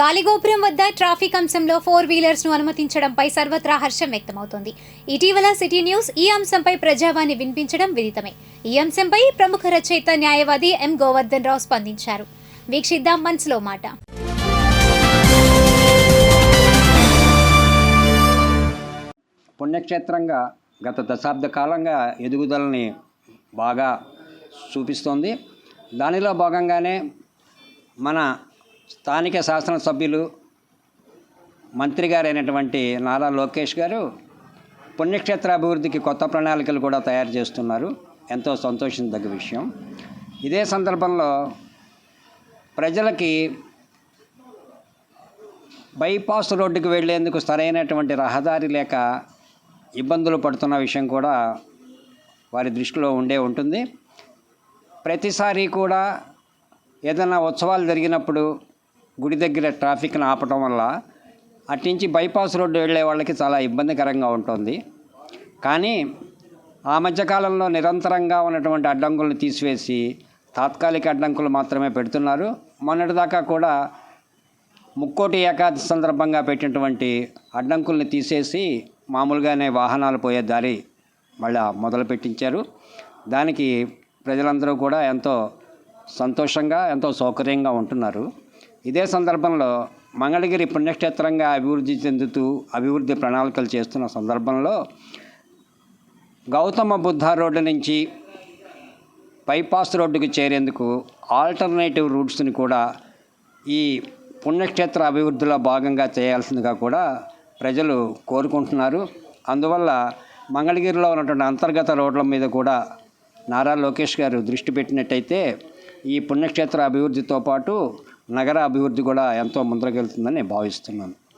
గాలిగోపురం వద్ద ట్రాఫిక్ అంశంలో ఫోర్ వీలర్స్ను అనుమతించడంపై సర్వత్రా హర్షం వ్యక్తమవుతోంది. ఇటీవల సిటీ న్యూస్ ఈ అంశంపై ప్రజావాణి వినిపించడం విదితమే. ఈ అంశంపై ప్రముఖ రచయిత న్యాయవాది ఎం. గోవర్ధన్ రావు స్పందించారు. వీక్షిద్దాం మనసులో మాట. పుణ్యక్షేత్రంగా గత దశాబ్ద కాలంగా ఎదుగుదలని బాగా చూపిస్తోంది. దానిలో భాగంగానే మన స్థానిక శాసనసభ్యులు మంత్రి గారైనటువంటి నారా లోకేష్ గారు పుణ్యక్షేత్ర అభివృద్ధికి కొత్త ప్రణాళికలు కూడా తయారు చేస్తున్నారు. ఎంతో సంతోషించదగ్గ విషయం. ఇదే సందర్భంలో ప్రజలకి బైపాస్ రోడ్డుకు వెళ్ళేందుకు సరైనటువంటి రహదారి లేక ఇబ్బందులు పడుతున్న విషయం కూడా వారి దృష్టిలో ఉండే ఉంటుంది. ప్రతిసారి కూడా ఏదైనా ఉత్సవాలు జరిగినప్పుడు గుడి దగ్గర ట్రాఫిక్ను ఆపటం వల్ల అట్నుంచి బైపాస్ రోడ్డు వెళ్ళే వాళ్ళకి చాలా ఇబ్బందికరంగా ఉంటుంది. కానీ ఆ మధ్యకాలంలో నిరంతరంగా ఉన్నటువంటి అడ్డంకులను తీసివేసి తాత్కాలిక అడ్డంకులు మాత్రమే పెడుతున్నారు. మొన్నటిదాకా కూడా ముక్కోటి ఏకాదశి సందర్భంగా పెట్టినటువంటి అడ్డంకుల్ని తీసేసి మామూలుగానే వాహనాలు పోయే దారి మళ్ళా మొదలు పెట్టించారు దానికి ప్రజలందరూ కూడా ఎంతో సంతోషంగా ఎంతో సౌకర్యంగా ఉంటున్నారు. ఇదే సందర్భంలో మంగళగిరి పుణ్యక్షేత్రంగా అభివృద్ధి చెందుతూ అభివృద్ధి ప్రణాళికలు చేస్తున్న సందర్భంలో గౌతమ బుద్ధ రోడ్డు నుంచి బైపాస్ రోడ్డుకు చేరేందుకు ఆల్టర్నేటివ్ రూట్స్ని కూడా ఈ పుణ్యక్షేత్ర అభివృద్ధిలో భాగంగా చేయాల్సిందిగా కూడా ప్రజలు కోరుకుంటున్నారు. అందువల్ల మంగళగిరిలో ఉన్నటువంటి అంతర్గత రోడ్ల మీద కూడా నారా లోకేష్ గారు దృష్టి పెట్టినట్టయితే ఈ పుణ్యక్షేత్ర అభివృద్ధితో పాటు నగర అభివృద్ధి కూడా ఎంతో ముందరకెళ్తుందని నేను భావిస్తున్నాను.